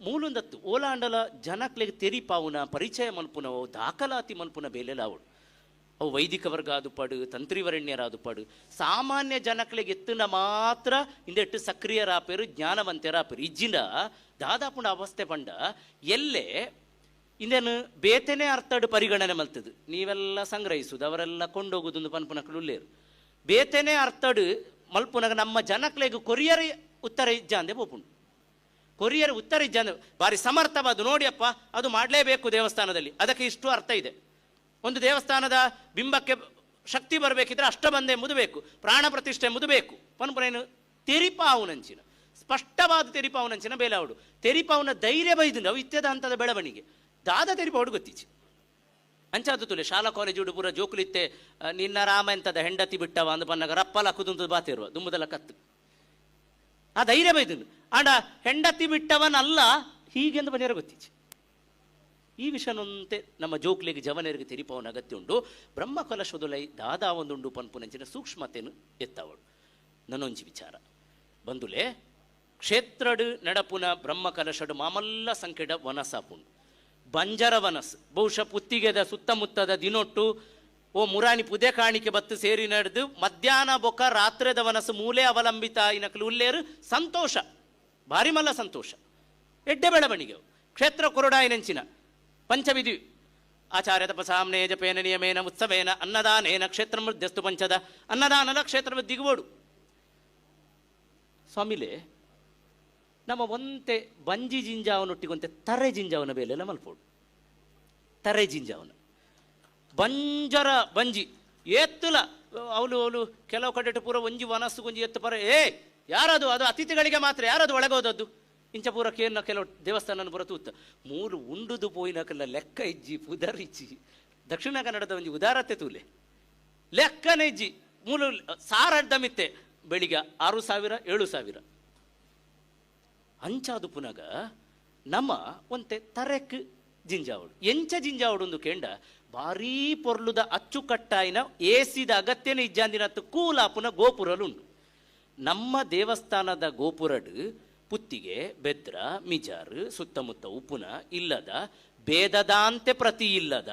Speaker 1: ಮೂಲೊಂದತ್ತು, ಓಲಾಂಡಲ ಜನಕ್ಲೆಗೆ ತೆರಿಪಾವುನ ಪರಿಚಯ ಮಲ್ಪುನವೋ, ದಾಖಲಾತಿ ಮಲ್ಪುನ ಬೇಲೆಲಾವಳು ಅವು ವೈದಿಕ ವರ್ಗ ಅದು ಪಡು, ತಂತ್ರಿವರಣ್ಯರಾದು ಪಾಡು. ಸಾಮಾನ್ಯ ಜನಕ್ಕಳಿಗೆ ಎತ್ತಿನ ಮಾತ್ರ ಇಂದೆಟ್ಟು ಸಕ್ರಿಯರಾಪೇರು, ಜ್ಞಾನವಂತರಾಪೇರು. ಇಜ್ಜಿನ ದಾದಾಪುಂಡ ಅವಸ್ಥೆ ಪಂಡ ಎಲ್ಲೇ ಇಂದೇನು ಬೇತೆನೆ ಅರ್ಥಡು ಪರಿಗಣನೆ ಮಲ್ತದು. ನೀವೆಲ್ಲ ಸಂಗ್ರಹಿಸುದು, ಅವರೆಲ್ಲ ಕೊಂಡೋಗುದು ಪನ್ಪುನಕಳುಲ್ಲೇರು ಬೇತೆನೆ ಅರ್ಥಡು ಮಲ್ಪುನಗ ನಮ್ಮ ಜನಕ್ಲೆಗ್ ಕೊರಿಯರ್ ಉತ್ತರ ಇಜ್ಜ ಅಂದೆ ಬೋಪುಂಡು ಕೊರಿಯರ್ ಉತ್ತರ ಇಜ್ಜ ಅಂದ್ರೆ ಬಾರಿ ಸಮರ್ಥವಾದ ನೋಡಿಯಪ್ಪ ಅದು ಮಾಡಲೇಬೇಕು ದೇವಸ್ಥಾನದಲ್ಲಿ. ಅದಕ್ಕೆ ಇಷ್ಟು ಅರ್ಥ ಇದೆ. ಒಂದು ದೇವಸ್ಥಾನದ ಬಿಂಬಕ್ಕೆ ಶಕ್ತಿ ಬರಬೇಕಿದ್ರೆ ಅಷ್ಟಬಂಧೆ ಮುದಬೇಕು ಬೇಕು ಪ್ರಾಣ ಪ್ರತಿಷ್ಠೆ ಮುದಬೇಕು. ಬೇಕು ಪನ್ಪುರೇನು ತೆರಿಪಾವುನಂಚಿನ. ಸ್ಪಷ್ಟವಾದ ತೆರಿಪಾವುನಂಚಿನ ಬೇಲಾವುಡು ತೆರಿಪಾವುನ ಧೈರ್ಯ ಬೈದು ಇತ್ಯದ ಹಂತದ ಬೆಳವಣಿಗೆ. ದಾದ ತೆರಿಪಾವುಡು ಗೊತ್ತಿಚ್ಚಿ. ಅಂಚಾದು ತುಲೆ, ಶಾಲಾ ಕಾಲೇಜು ಪೂರ ಜೋಕುಲಿತ್ತೆ ನಿನ್ನ ರಾಮ ಎಂತದ ಹೆಂಡತಿ ಬಿಟ್ಟವ ಅಂದ ಪನ್ನಗ ರಪ್ಪಲ ಕುದುಂದು ಬಾತಿರುವ ದುಂಬುದಲ ಕತ್ತು. ಆ ಧೈರ್ಯ ಬೈದನು. ಆಂಡ ಹೆಂಡತಿ ಬಿಟ್ಟವನಲ್ಲ, ಹೀಗೆಂದು ಬನ್ನಿರ ಗೊತ್ತಿಚ್ಚಿ. ಈ ವಿಷಯನಂತೆ ನಮ್ಮ ಜೋಕ್ಲಿಗೆ ಜವನರಿಗೆ ತೆರಿಪವನ ಅಗತ್ಯ ಉಂಡು ಬ್ರಹ್ಮ ಕಲಶದೊಲೈ ದಾದಾ ಒಂದುಂಡು ಪನ್ಪುನಂಚಿನ ಸೂಕ್ಷ್ಮತೆಯನ್ನು ಎತ್ತವಳು. ನನ್ನೊಂಜಿ ವಿಚಾರ. ಬಂದುಲೆ, ಕ್ಷೇತ್ರಡು ನಡಪುನ ಬ್ರಹ್ಮ ಕಲಶಡು ಮಾಮಲ್ಲ ಸಂಕೆಡ ವನಸಾಪುಂಡು ಬಂಜರ ವನಸ್, ಬಹುಶಃ ಪುತ್ತಿಗೆದ ಸುತ್ತಮುತ್ತದ ದಿನೊಟ್ಟು ಓ ಮುರಾನಿ ಪುದೆ ಕಾಣಿಕೆ ಬತ್ತು ಸೇರಿ ನಡೆದು ಮಧ್ಯಾಹ್ನ ಬೊಕ್ಕ ರಾತ್ರಿದ ವನಸ್ಸು ಮೂಲೆ ಅವಲಂಬಿತ ಇನಕಲು ಉಲ್ಲೇರು ಸಂತೋಷ, ಭಾರಿ ಮಲ್ಲ ಸಂತೋಷ. ಎಡ್ಡೆ ಬೆಳವಣಿಗೆ. ಕ್ಷೇತ್ರ ಕೊರಡಾಯಿನಂಚಿನ ಪಂಚವಿಧಿ. ಆಚಾರ್ಯ ತಪಸಾಮ್ನೇ ಜಪೇನ ನಿಯಮೇನ ಉತ್ಸವೇನ ಅನ್ನದಾನೇನ ಕ್ಷೇತ್ರ ಮೃದ್ಯಸ್ತು ಪಂಚದ ಅನ್ನದಾನದ ಕ್ಷೇತ್ರ ದಿಗುವಡು ಸ್ವಾಮಿಲೆ, ನಮ್ಮ ಒಂತೆ ಬಂಜಿ ಜಿಂಜಾವನೊಟ್ಟಿಗೊಂತೆ ತರೆ ಜಿಂಜಾವನ ಬೇಲೆಲ್ಲ ಮಲ್ಪೋಡು. ತರೆ ಜಿಂಜಾವನ. ಬಂಜರ ಬಂಜಿ, ಏತ್ತುಲ ಅವಳು ಅವಳು ಕೆಲವು ಕಡೆ ಪೂರ ಒಂಜಿ ವನಸ್ಸು ಗುಂಜಿ ಎತ್ತು ಪರ ಏ ಯಾರದು ಅದು ಅತಿಥಿಗಳಿಗೆ ಮಾತ್ರ, ಯಾರದು ಒಳಗೋದದ್ದು? ಇಂಚ ಕೇನ ಕೆಲವು ದೇವಸ್ಥಾನ ಪೂರ ತೂತ ಮೂರು ಉಂಡುದು ಪೋಯಿನಕಲ್ಲ ಲೆಕ್ಕ ಇಜ್ಜಿ ಪುದರಿಜ್ಜಿ ದಕ್ಷಿಣ ಕನ್ನಡದ ಒಂಜಿ ಉದಾರತೆ ತೂಲೆ. ಲೆಕ್ಕನೆ ಇಜ್ಜಿ. ಮೂಲು ಸಾರಡ್ಡ ಮಿತ್ತೆ. ಬೆಳಿಗ್ಗೆ ಆರು ಸಾವಿರ, ಏಳು ಸಾವಿರ. ಅಂಚಾದು ಪುನಗ ನಮ್ಮ ಒಂತೆ ತರೆಕ್ ಜಿಂಜಾವಡು. ಎಂಚ ಜಿಂಜಾವಡು ಒಂದು ಕೇಂಡ. ಭಾರೀ ಪೊರ್ಲುದ ಅಚ್ಚುಕಟ್ಟಾಯಿನ ಏಸಿದ ಅಗತ್ಯನೇ ಇಜ್ಜಾಂದಿನತ್ತು ಕೂಲಾಪುನ ಗೋಪುರಲುಂಡು. ನಮ್ಮ ದೇವಸ್ಥಾನದ ಗೋಪುರಡು ಪುತ್ತಿಗೆ ಬೆದ್ರ, ಮಿಜಾರು, ಸುತ್ತಮುತ್ತ ಉಪುನ ಇಲ್ಲದ, ಭೇದದಾಂತೆ ಪ್ರತಿ ಇಲ್ಲದ,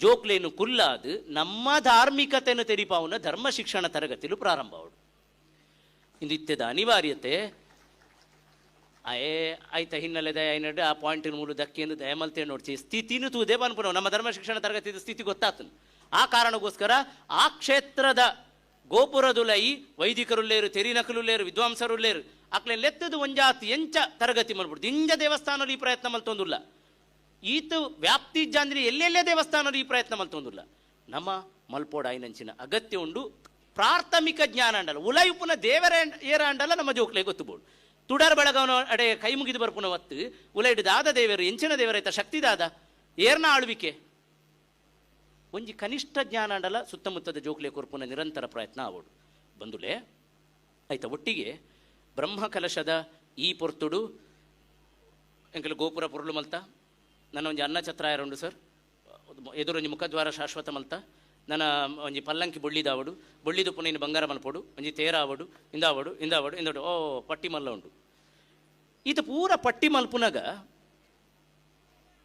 Speaker 1: ಜೋಕ್ಲೇನು ಕುಲ್ಲಾದು, ನಮ್ಮ ಧಾರ್ಮಿಕತೆಯನ್ನು ತೆರಿಪಾವನ ಧರ್ಮ ಶಿಕ್ಷಣ ತರಗತಿಲು ಪ್ರಾರಂಭವಡು ಇಂದಿತ್ತದ ಅನಿವಾರ್ಯತೆ, ಅಯೇ ಆಯ್ತ ಹಿನ್ನೆಲೆದ ಏನಿದೆ ಆ ಪಾಯಿಂಟಿನ ಮೂಲ ದಕ್ಕಿಯನ್ನು ದಯಮಲ್ತೆ ನೋಡ್ತಿ. ಸ್ಥಿತಿನೂ ತೂದೆ ಬನ್ಪುನ ನಮ್ಮ ಧರ್ಮ ಶಿಕ್ಷಣ ತರಗತಿದ ಸ್ಥಿತಿ ಗೊತ್ತಾತನು ಆ ಕಾರಣಕ್ಕೋಸ್ಕರ ಆ ಕ್ಷೇತ್ರದ ಗೋಪುರದುಲೈ ವೈದಿಕರುಲ್ಲೇರು ತೆರಿನಕಲುಲ್ಲೇರು ವಿದ್ವಾಂಸರುಲ್ಲೇರು ಅಕ್ಲೆ ಲೆತ್ತದು ಒಂಜಾತಿ ಎಂಚ ತರಗತಿ ಮಲ್ಬಿಡ್ದು ಇಂಜ ದೇವಸ್ಥಾನರು ಈ ಪ್ರಯತ್ನ ಮಲ್ತೊಂದುಲ್ಲ ಈತು ವ್ಯಾಪ್ತಿ ಜಾಂದ್ರಿ ಎಲ್ಲೆಲ್ಲೇ ದೇವಸ್ಥಾನರು ಈ ಪ್ರಯತ್ನ ಮಲ್ತೊಂದುಲ್ಲ ನಮ್ಮ ಮಲ್ಪೋಡ ಐನಂಚಿನ ಅಗತ್ಯ ಉಂಡು. ಪ್ರಾಥಮಿಕ ಜ್ಞಾನ ಅಂಡಲ್ಲ ಉಲೈಪುನ ದೇವರ ಏರ ಅಂಡಲ್ಲ ನಮ್ಮ ಜೋಕ್ಲೆ ಗೊತ್ತುಬೋಡು ತುಡರ್ ಬೆಳಗವನ ಅಡೆ ಕೈ ಮುಗಿದು ಬರ್ಪುನ ಒತ್ತು ಉಲೈಡ್ ದಾದ ದೇವರು, ಎಂಚಿನ ದೇವರೈತ ಶಕ್ತಿದಾದ ಏರ್ನ ಆಳ್ವಿಕೆ. ಒಂಜಿ ಕನಿಷ್ಠ ಜ್ಞಾನ ಅಂಡಲ ಸುತ್ತಮುತ್ತದ ಜೋಕ್ಲೆ ಕೊರ್ಪುನ ನಿರಂತರ ಪ್ರಯತ್ನ ಆವೋಡು ಬಂದುಲೆ, ಆಯ್ತಾ ಒಟ್ಟಿಗೆ ಬ್ರಹ್ಮ ಕಲಶದ ಈ ಪೊರ್ತುಡು, ಎಂಕಲು ಗೋಪುರ ಪೊರ್ಲು ಮಲ್ತ ನನ್ನ ಒಂಜಿ ಅನ್ನ ಛತ್ರ ಉಂಡು ಸರ್, ಎದುರೊಂಜಿ ಮುಖದ್ವಾರ ಶಾಶ್ವತ ಮಲ್ತ, ನನ್ನ ಒಂಜಿ ಪಲ್ಲಂಕಿ ಬೊಳ್ಳಿದಾವಡು, ಬೊಳ್ಳಿದು ಪುನ ಬಂಗಾರ ಮಲ್ಪೋಡು, ಒಂಜಿ ತೇರ ಆವಡು ಇಂದಾವಡು ಇಂದಾವಡು ಇಂದೋಡು ಓ, ಪಟ್ಟಿ ಮಲ್ಲ ಉಂಡು. ಇದು ಪೂರ ಪಟ್ಟಿ ಮಲ್ಪುನಗ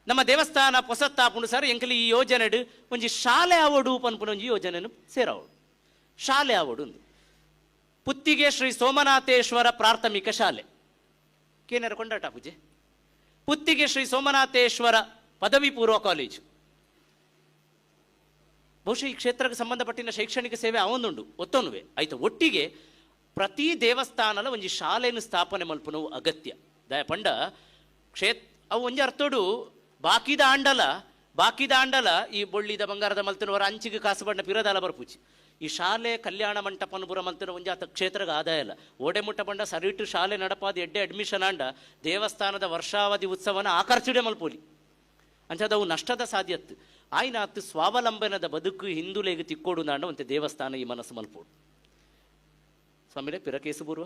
Speaker 1: ನಮ್ಮ ದೇವಸ್ಥಾನ ಪೊಸತ್ತಾಪುಂಡು ಸರ್, ಎಂಕಲಿ ಈ ಯೋಜನೆಡು, ಒಂಜಿ ಶಾಲೆ ಆವಡು ಪನ್ಪುನ ಒಂಜಿ ಯೋಜನೆನು ಸೇರಾವಡು. ಶಾಲೆ ಆವಡು ಒಂದು ಪುತ್ತಿಗೆ ಶ್ರೀ ಸೋಮನಾಥೇಶ್ವರ ಪ್ರಾಥಮಿಕ ಶಾಲೆ. ಕೇನರ ಕೊಂಡಾಟ ಪೂಜೆ. ಪುತ್ತಿಗೆ ಶ್ರೀ ಸೋಮನಾಥೇಶ್ವರ ಪದವಿ ಪೂರ್ವ ಕಾಲೇಜು. ಬಹುಶಃ ಈ ಕ್ಷೇತ್ರಕ್ಕೆ ಸಂಬಂಧಪಟ್ಟಿನ ಶೈಕ್ಷಣಿಕ ಸೇವೆ ಅವನುಂಡು ಒತ್ತೊನುವೆ ಆಯ್ತು, ಒಟ್ಟಿಗೆ ಪ್ರತಿ ದೇವಸ್ಥಾನಲ ಒಂಜಿ ಶಾಲೆಯನ್ನು ಸ್ಥಾಪನೆ ಮಲ್ಪನವು ಅಗತ್ಯ. ದಯಪಂಡ, ಕ್ಷೇತ್, ಅವು ಒಂಜಿ ಅರ್ಥೋಡು, ಬಾಕಿದ ಆಂಡಲ ಬಾಕಿದ ಆಂಡಲ, ಈ ಬೊಳ್ಳಿದ ಬಂಗಾರದ ಮಲ್ತನವರ ಅಂಚಿಗೆ ಕಾಸು ಬಣ್ಣ ಪಿರದಾಲ ಬರ್ಪುಜಿ. ಈ ಶಾಲೆ ಕಲ್ಯಾಣ ಮಂಟಪನ ಬುರ ಮಲ್ತನ ಒಂಜಿ ಆತ ಕ್ಷೇತ್ರಗ ಆದಾಯ ಇಲ್ಲ. ಓಡೆ ಮುಟ್ಟ ಬಂಡ ಸರಿಟು ಶಾಲೆ ನಡಪಾದ ಎಡ್ಡೆ ಅಡ್ಮಿಷನ್ ಆಂಡ ದೇವಸ್ಥಾನದ ವರ್ಷಾವಧಿ ಉತ್ಸವನ ಆಕರ್ಷಣೆ ಮಲ್ಪೋಲಿ. ಅಂಚದವು ನಷ್ಟದ ಸಾಧ್ಯತೆ. ಆಯ್ನ ಅತ್ತು ಸ್ವಾವಲಂಬನದ ಬದುಕು ಹಿಂದುಲೇಗೆ ತಿಕ್ಕೋಡು ನಾಂಡ ಒಂತೆ ದೇವಸ್ಥಾನ ಈ ಮನಸ್ಸು ಮಲ್ಪೋಡು ಸ್ವಾಮಿಲೆ ಪಿರಕೇಸು ಪೂರ್ವ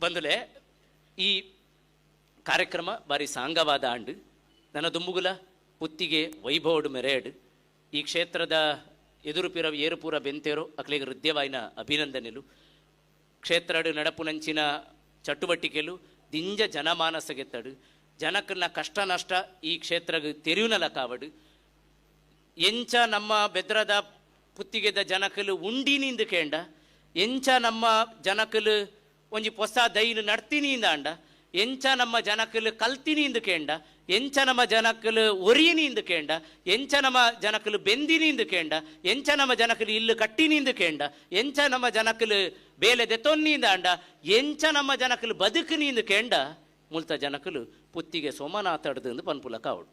Speaker 1: ಬಂದಲೆ, ಈ ಕಾರ್ಯಕ್ರಮ ಬಾರಿ ಸಾಂಗವಾದ ಆಂಡು. ನನ್ನ ದುಂಬುಗುಲ, ಪುತ್ತಿಗೆ ವೈಭವಡು ಮೆರೆಯಡು. ಈ ಕ್ಷೇತ್ರದ ಎದುರುಪಿರ ಏರುಪೂರ ಬೆಂತೇರು ಅಕ್ಲಿಗೆ ಹೃದಯವಾಯಿನ ಅಭಿನಂದನೆಲು. ಕ್ಷೇತ್ರಡು ನಡಪುನಂಚಿನ ಚಟುವಟಿಕೆಲು, ದಿಂಜ ಜನಮಾನಸಗೆತ್ತಡು ಜನಕ್ಕನ್ನ ಕಷ್ಟ ನಷ್ಟ ಈ ಕ್ಷೇತ್ರಗ್ ತೆರಿಯುನಲ ಕಾವಡು ಎಂಚ ನಮ್ಮ ಬೆದ್ರದ ಪುತ್ತಿಗೆದ ಜನಕಲು ಉಂಡಿನಿಂದ ಕೇಂಡ. ಎಂಚ ನಮ್ಮ ಜನಕಲು ಒಂಜಿ ಪೊಸ ದೈನು ನಡ್ತೀನಿ ಅಂಡ ಎಂಚ ನಮ್ಮ ಜನಕಲು ಕಲ್ತಿನಿಂದ ಕೇಂಡ, ಎಂಚ ನಮ್ಮ ಜನಕಲು ಒರಿಯಿನಿಂದ ಕೇಂಡ, ಎಂಚ ನಮ್ಮ ಜನಕಲು ಬೆಂದಿನಿಂದ ಕೇಂಡ, ಎಂಚ ನಮ್ಮ ಜನಕಲು ಇಲ್ಲು ಕಟ್ಟಿನಿಂದ ಕೇಂಡ, ಎಂಚ ನಮ್ಮ ಜನಕಲು ಬೇಲೆ ದೆತೊನ್ನಿಂದ ಅಂಡ, ಎಂಚ ನಮ್ಮ ಜನಕಲು ಬದುಕಿನಿಂದ ಕೇಂಡ, ಮುಲ್ತ ಜನಕಲು ಪುತ್ತಿಗೆ ಸೋಮನಾಥಡ್ದು ಪನ್ಪುಲ ಕಾವಡು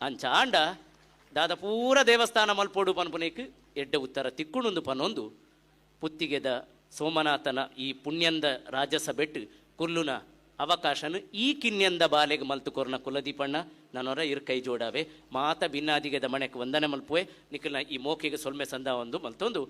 Speaker 1: ಅಂಚ ಆಂಡ, ದಾದ ಪೂರ ದೇವಸ್ಥಾನ ಮಲ್ಪೋಡು ಪನ್ಪುನೇಕ್, ಎಡ್ಡೆ ಉತ್ತರ ತಿಕ್ಕುಣೊಂದು ಪನೊಂದು, ಪುತ್ತಿಗೆದ ಸೋಮನಾಥನ ಈ ಪುಣ್ಯಂದ ರಾಜಸ ಬೆಟ್ಟು ಕುಲ್ಲುನ ಅವಕಾಶನು ಈ ಕಿನ್ಯಂದ ಬಾಲೆಗೆ ಮಲ್ತು ಕೊರ್ನ ಕುಲದೀಪಣ್ಣ. ನನ್ನೊರ ಇರ್ ಕೈ ಜೋಡಾವೆ. ಮಾತ ಭಿನ್ನಾದಿಗೆದ ಮಣೆಕ್ ವಂದನೆ ಮಲ್ಪುವೆ. ನಿಖಿಲ್ನ ಈ ಮೋಕೆಗೆ ಸೊಲ್ಮೆ ಸಂದ ಒಂದು ಮಲ್ತೊಂದು.